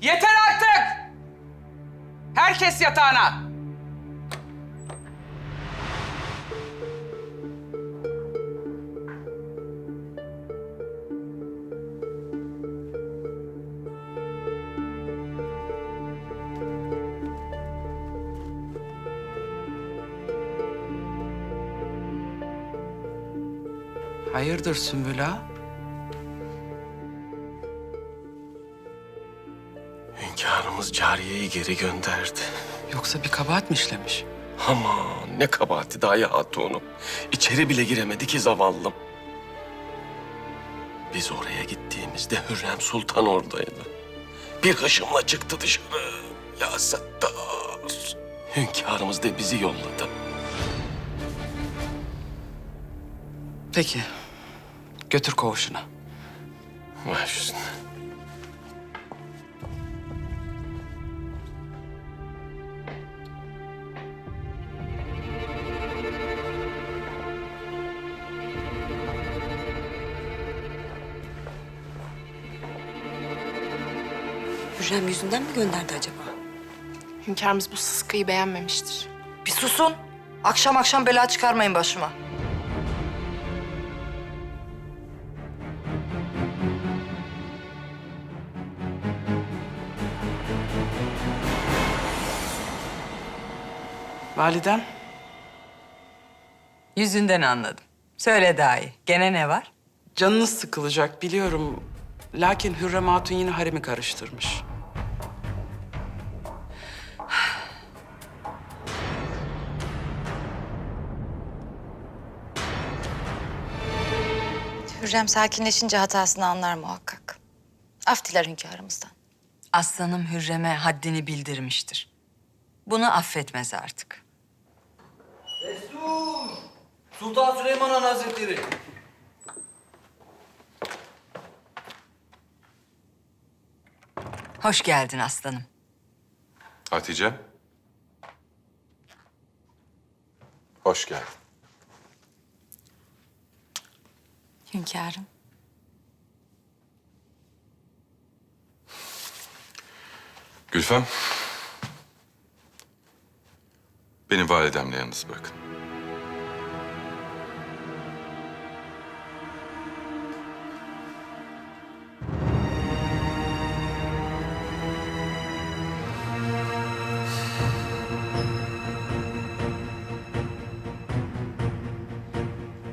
Yeter artık! Herkes yatağına. Hayırdır Sümbül ağa? Hünkârımız cariyeyi geri gönderdi. Yoksa bir kabahat mi işlemiş? Aman ne kabahati Daya Hatun'um. İçeri bile giremedi ki zavallım. Biz oraya gittiğimizde Hürrem Sultan oradaydı. Bir hışımla çıktı dışarı. Ya Settar. Hünkârımız da bizi yolladı. Peki. Götür koğuşuna. Baş üstüne. Hürrem yüzünden mi gönderdi acaba? Hünkârımız bu sıskıyı beğenmemiştir. Bir susun. Akşam akşam bela çıkarmayın başıma. Validem, Yüzünden anladım. Söyle daha iyi. Gene ne var? canınız sıkılacak biliyorum. Lakin Hürrem Hatun yine haremi karıştırmış. Hürrem sakinleşince hatasını anlar muhakkak. Af diler hünkârımızdan. Aslanım Hürrem'e haddini bildirmiştir. Bunu affetmez artık. Sultan Süleyman Han Hazretleri. Hoş geldin aslanım. Hatice. Hoş geldin. Hünkârım. Gülfem. Beni validemle yalnız bırakın.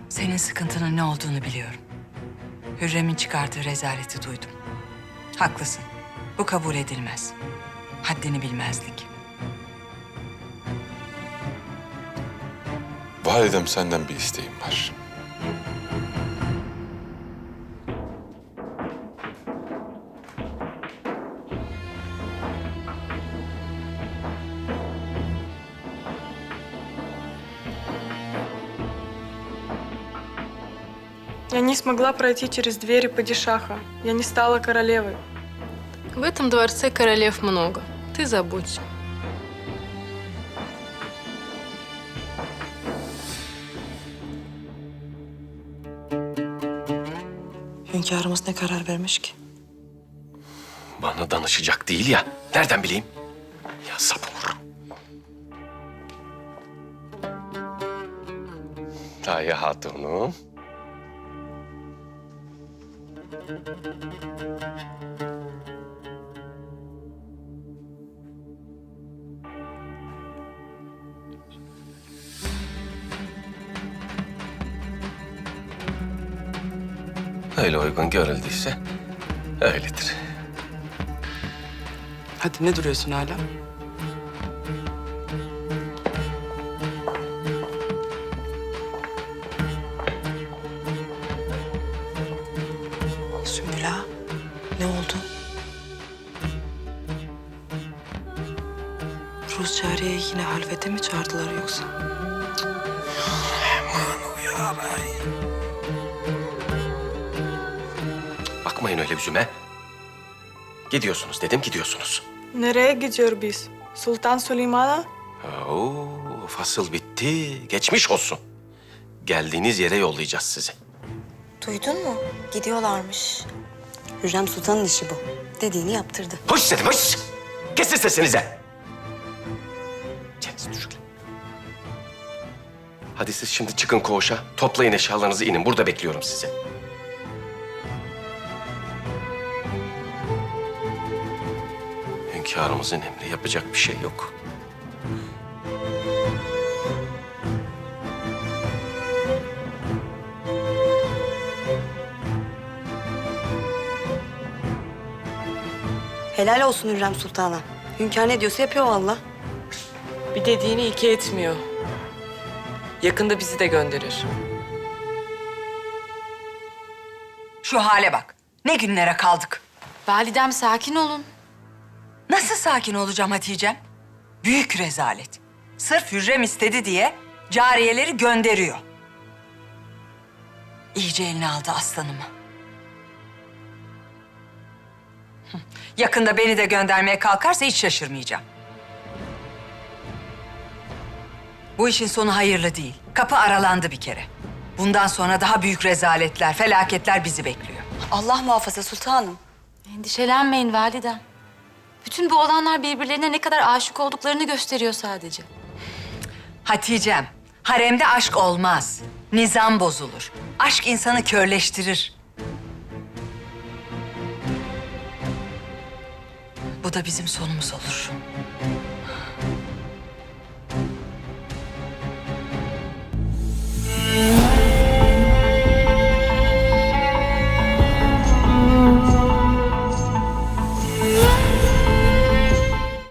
Senin sıkıntının ne olduğunu biliyorum. Hürrem'in çıkardığı rezaleti duydum. Haklısın. Bu kabul edilmez. Haddini bilmezlik. Validem senden bir isteğim var. Я не смогла пройти через двери падишаха. Я не стала королевой. В этом дворце королев много. Ты забудь. Hünkârımız ne karar vermiş ki? Bana danışacak değil ya. Nereden bileyim? Ya sabır. Daya Hatun'um. Öyle uygun görüldüyse öyledir. Hadi ne duruyorsun hala? Sümbül ağa, ne oldu? Rus cariyeyi yine halvete mi çağırdılar yoksa? Bakmayın öyle yüzüme. Gidiyorsunuz dedim gidiyorsunuz. Nereye gidiyor biz? Sultan Süleyman'a? Oo, fasıl bitti. Geçmiş olsun. Geldiğiniz yere yollayacağız sizi. Duydun mu? Gidiyorlarmış. Hürrem Sultan'ın işi bu. Dediğini yaptırdı. Hoş dedim hoş. Kesin sesinize. Kendiniz düşün. Hadi siz şimdi çıkın koğuşa. Toplayın eşyalarınızı inin. Burada bekliyorum sizi. Hünkârımızın emri yapacak bir şey yok. Helal olsun Hürrem Sultan'a. Hünkâr ne diyorsa yapıyor valla. Bir dediğini iki etmiyor. Yakında bizi de gönderir. Şu hale bak. Ne günlere kaldık. Validem sakin olun. Nasıl sakin olacağım Hatice'm? Büyük rezalet. Sırf Hürrem istedi diye cariyeleri gönderiyor. İyice eline aldı aslanımı. Yakında beni de göndermeye kalkarsa hiç şaşırmayacağım. Bu işin sonu hayırlı değil. Kapı aralandı bir kere. Bundan sonra daha büyük rezaletler, felaketler bizi bekliyor. Allah muhafaza sultanım. Endişelenmeyin validem. Bütün bu olanlar birbirlerine ne kadar aşık olduklarını gösteriyor sadece. Hatice'm, haremde aşk olmaz. Nizam bozulur. Aşk insanı körleştirir. Bu da bizim sonumuz olur.